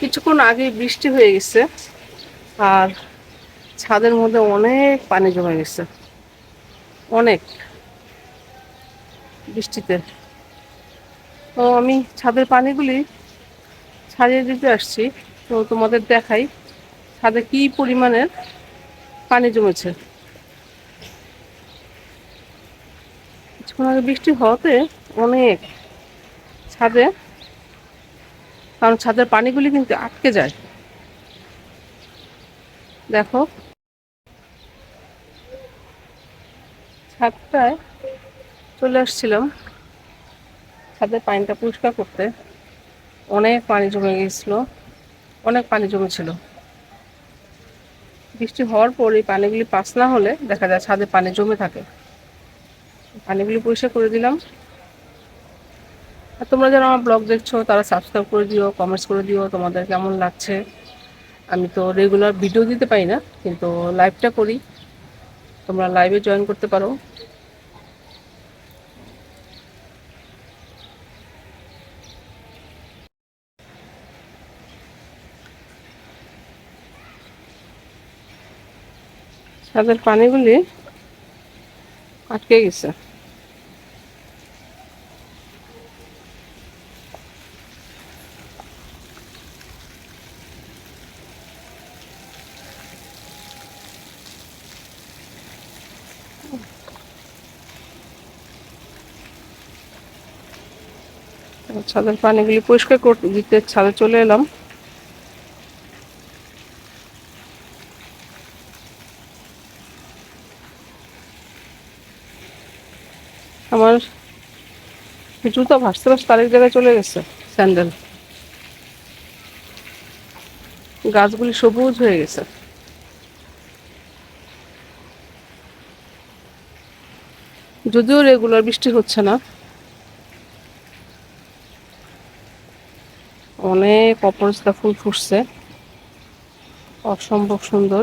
কিছুক্ষণ আগে বৃষ্টি হয়ে গেছে আর ছাদের মধ্যে অনেক পানি জমে গেছে। অনেক বৃষ্টিতে। তো আমি ছাদের পানিগুলি ছাড়িয়ে দিতে আসছি। তো তোমাদের দেখাই ছাদে কি পরিমাণের পানি জমেছে। কিছুক্ষণ আগে বৃষ্টি হওয়াতে অনেক ছাদে কারণ ছাদের পানিগুলি কিন্তু আটকে যায়। দেখো। ছাদটায় চলে আসছিলাম। ছাদের পানিটা পরিষ্কার করতে। অনেক পানি জমে গিয়েছিল। অনেক পানি জমেছিল। বৃষ্টি হওয়ার পর এই পানিগুলি পাস না হলে দেখা যায় ছাদে পানি জমে থাকে। পানিগুলি পরিষ্কার করে দিলাম। আর তোমরা যারা আমার ব্লগ দেখছ, তারা সাবস্ক্রাইব করে দিও কমেন্টস করে দিও, তোমাদের কেমন লাগছে? আমি তো রেগুলার ভিডিও দিতে পারি না, কিন্তু লাইভটা করি। তোমরা লাইভে জয়েন করতে পারো। ছাদের পানিগুলি আটকে গেছে। ছাদের পানিগুলি পরিষ্কার করতে দিতে ছাদে চলে এলাম। আমার জুতো ভাসতে ভাসতে আরেক জায়গায় চলে গেছে, স্যান্ডেল। গাছগুলি সবুজ হয়ে গেছে। যদিও রেগুলার বৃষ্টি হচ্ছে না অনেক অপরাজিতা ফুল ফুটছে। অসম্ভব সুন্দর।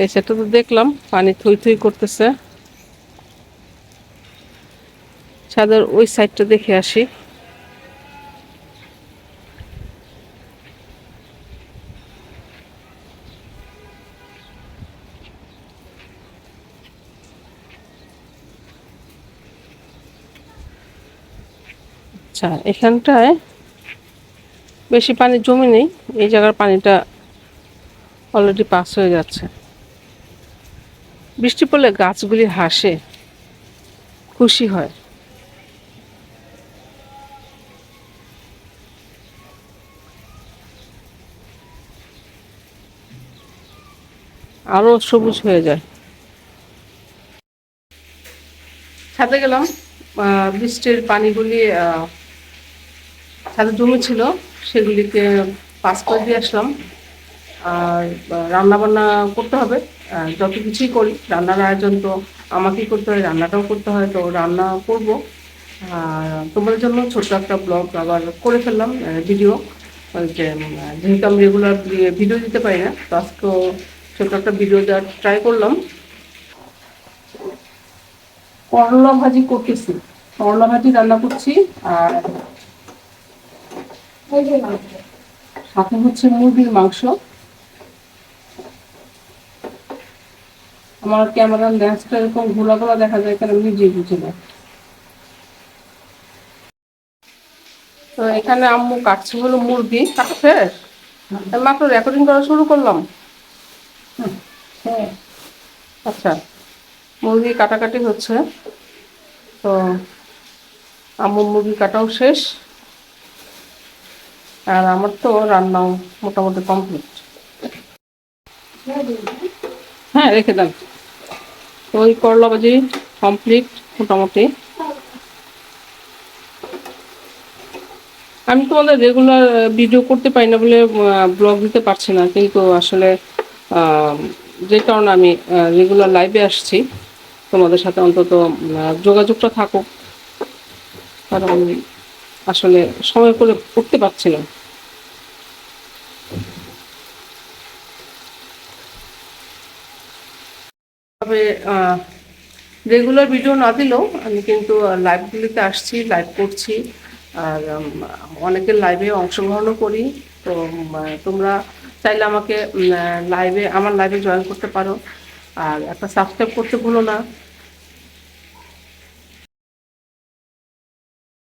এই সেটা তো দেখলাম, পানি থই থই করতেছে। ছাদের ওই সাইডটা দেখে আসি। আচ্ছা এখানটায় বেশি পানি জমে নেই, এই জায়গার পানিটা অলরেডি পাস হয়ে যাচ্ছে। বৃষ্টি পড়লে গাছগুলি হাসে, খুশি হয়। আরও সবুজ হয়ে যায়। ছাদে গেলাম বৃষ্টির পানিগুলি আহ, ছাদে জমেছিল সেগুলিকে পাস করে দিয়ে আসলাম। আর রান্না বান্না করতে হবে। যত কিছুই করি রান্নার আয়োজন তো আমাকেই করতে হয় রান্নাটাও করতে হয় তো রান্না করব। তোমাদের জন্য ছোট্ট একটা ব্লগ আবার করে ফেললাম ভিডিও যে যেহেতু আমি রেগুলার ভিডিও দিতে পারি না তো আজকেও ছোট্ট একটা ভিডিও দেওয়ার ট্রাই করলাম। করলা ভাজি করতেছি। করলা ভাজি রান্না করছি আর সাথে হচ্ছে মুরগির মাংস। আমার ক্যামেরার লেন্সটা এরকম ঘোলা ঘোলা দেখা যায় আমি নিজেই বুঝি না। তো এখানে আম্মু কাটছে হলো মুরগি কাটছে মাত্র রেকর্ডিং করা শুরু করলাম। হ্যাঁ। আচ্ছা মুরগি কাটাকাটি হচ্ছে। তো আম্মু মুরগি কাটাও শেষ। আর আমার তো রান্নাও মোটামুটি কমপ্লিট হ্যাঁ রেখে তো ওই করলা ভাজি কমপ্লিট মোটামুটি। আমি তোমাদের রেগুলার ভিডিও করতে পারি না বলে ব্লগ দিতে পারছি না। কিন্তু আসলে যে কারণে আমি রেগুলার লাইভে আসছি। তোমাদের সাথে অন্তত যোগাযোগটা থাকুক। কারণ আসলে সময় করে করতে পারছি না। তবে রেগুলার ভিডিও না দিলেও আমি কিন্তু লাইভগুলিতে আসছি লাইভ করছি। আর অনেকের লাইভে অংশগ্রহণও করি। তো তোমরা চাইলে আমাকে লাইভে আমার লাইভে জয়েন করতে পারো। আর একটা সাবস্ক্রাইব করতে ভুলো না।